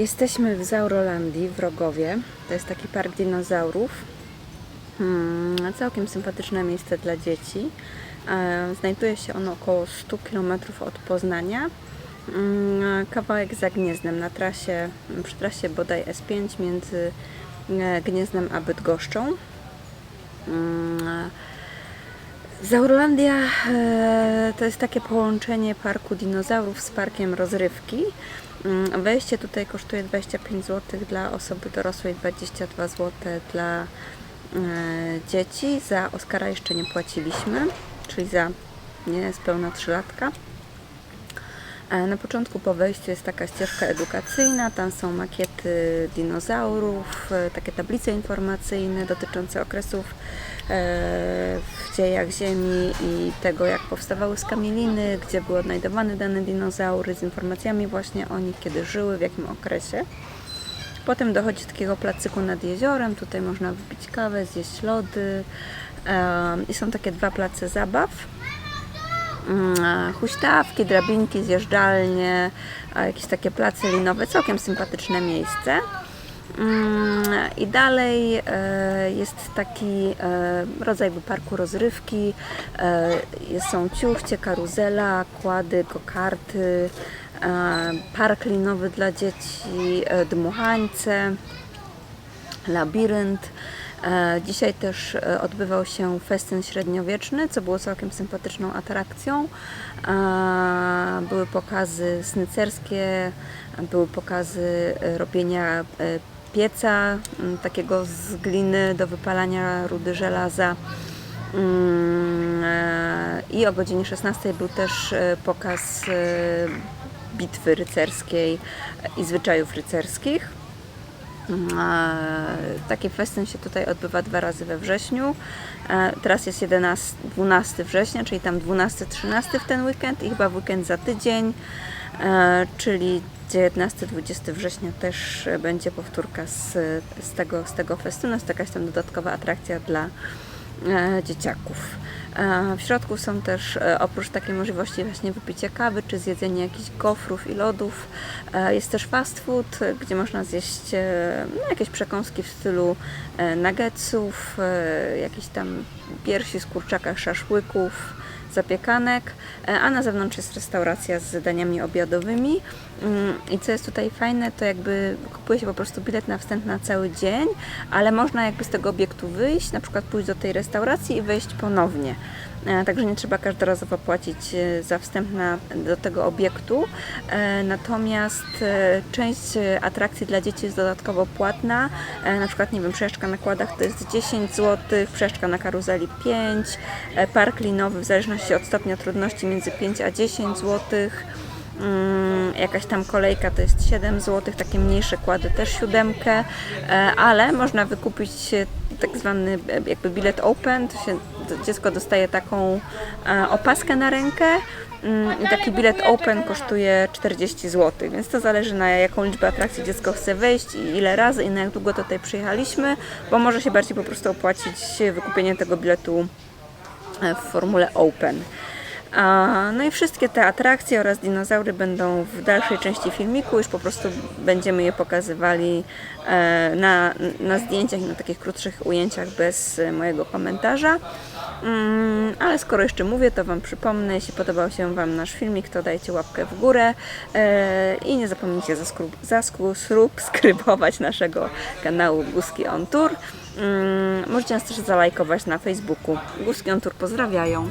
Jesteśmy w Zaurolandii w Rogowie. To jest taki park dinozaurów. Hmm, całkiem sympatyczne miejsce dla dzieci. Znajduje się ono około 100 km od Poznania. Mm, Kawałek za Gniezdnem na trasie, przy trasie bodaj S5 między e, Gniezdnem a Bydgoszczą. Zaurolandia e, to jest takie połączenie parku dinozaurów z parkiem rozrywki. Mm, Wejście tutaj kosztuje 25 zł dla osoby dorosłej, 22 zł dla e, dzieci. Za Oscara jeszcze nie płaciliśmy, czyli za niespełna 3 latka. Na początku po wejściu jest taka ścieżka edukacyjna, tam są makiety dinozaurów, e, takie tablice informacyjne dotyczące okresów e, w dziejach Ziemi i tego, jak powstawały skamieliny, gdzie były odnajdowane dane dinozaury z informacjami właśnie o nich, kiedy żyły, w jakim okresie. Potem dochodzi do takiego placyku nad jeziorem, tutaj można wypić kawę, zjeść lody e, i są takie dwa place zabaw huśtawki, drabinki, zjeżdżalnie, jakieś takie place linowe, całkiem sympatyczne miejsce. Mm, I dalej e, jest taki e, rodzaj parku rozrywki. E, są ciuchcie, karuzela, kłady, kokarty, e, park linowy dla dzieci, e, dmuchańce labirynt. E, Dzisiaj też e, odbywał się festyn średniowieczny, co było całkiem sympatyczną atrakcją. E, Były pokazy snycerskie, były pokazy robienia pieca, takiego z gliny do wypalania rudy żelaza. Mm, I o godzinie 16 był też pokaz bitwy rycerskiej i zwyczajów rycerskich. E, Taki festyn się tutaj odbywa dwa razy we wrześniu. E, Teraz jest 11, 12 września, czyli tam 12-13 w ten weekend i chyba weekend za tydzień, e, czyli 19-20 września też będzie powtórka z, z, tego, z tego festynu. Jest jakaś tam dodatkowa atrakcja dla e, dzieciaków. E, W środku są też e, oprócz takiej możliwości właśnie wypicia kawy czy zjedzenia jakichś gofrów i lodów, e, jest też fast food, gdzie można zjeść no, jakieś przekąski w stylu nuggetsów, jakichś tam piersi z kurczaka, szaszłyków, zapiekanek, a na zewnątrz jest restauracja z daniami obiadowymi. Mm, I co jest tutaj fajne, to jakby kupuje się po prostu bilet na wstęp na cały dzień, ale można jakby z tego obiektu wyjść, na przykład pójść do tej restauracji i wejść ponownie. E, Także nie trzeba każdorazowo płacić e, za wstęp na, do tego obiektu. E, Natomiast część atrakcji dla dzieci jest dodatkowo płatna. Na przykład, nie wiem, przejażdżka na kładach to jest 10 zł, przejażdżka na karuzeli 5, e, park linowy w zależności od stopnia trudności między 5 a 10 złotych. Mm, jakaś tam kolejka to jest 7 zł, takie mniejsze kłady też siódemkę, ale można wykupić tak zwany jakby bilet open, to się dziecko dostaje taką e, opaskę na rękę mm, i taki bilet open kosztuje 40 zł, więc to zależy na jaką liczbę atrakcji dziecko chce wejść i ile razy i na jak długo tutaj przyjechaliśmy, bo może się bardziej po prostu opłacić wykupienie tego biletu e, w formule open. No i wszystkie te atrakcje oraz dinozaury będą w dalszej części filmiku, już po prostu będziemy je pokazywali e, na, na zdjęciach i na takich krótszych ujęciach bez mojego komentarza. Mm, Ale skoro jeszcze mówię, to Wam przypomnę, jeśli podobał się Wam nasz filmik, to dajcie łapkę w górę e, i nie zapomnijcie zasubskrybować naszego kanału Guski on Tour. Mm, Możecie nas też zalajkować na Facebooku. Guski on Tour pozdrawiają.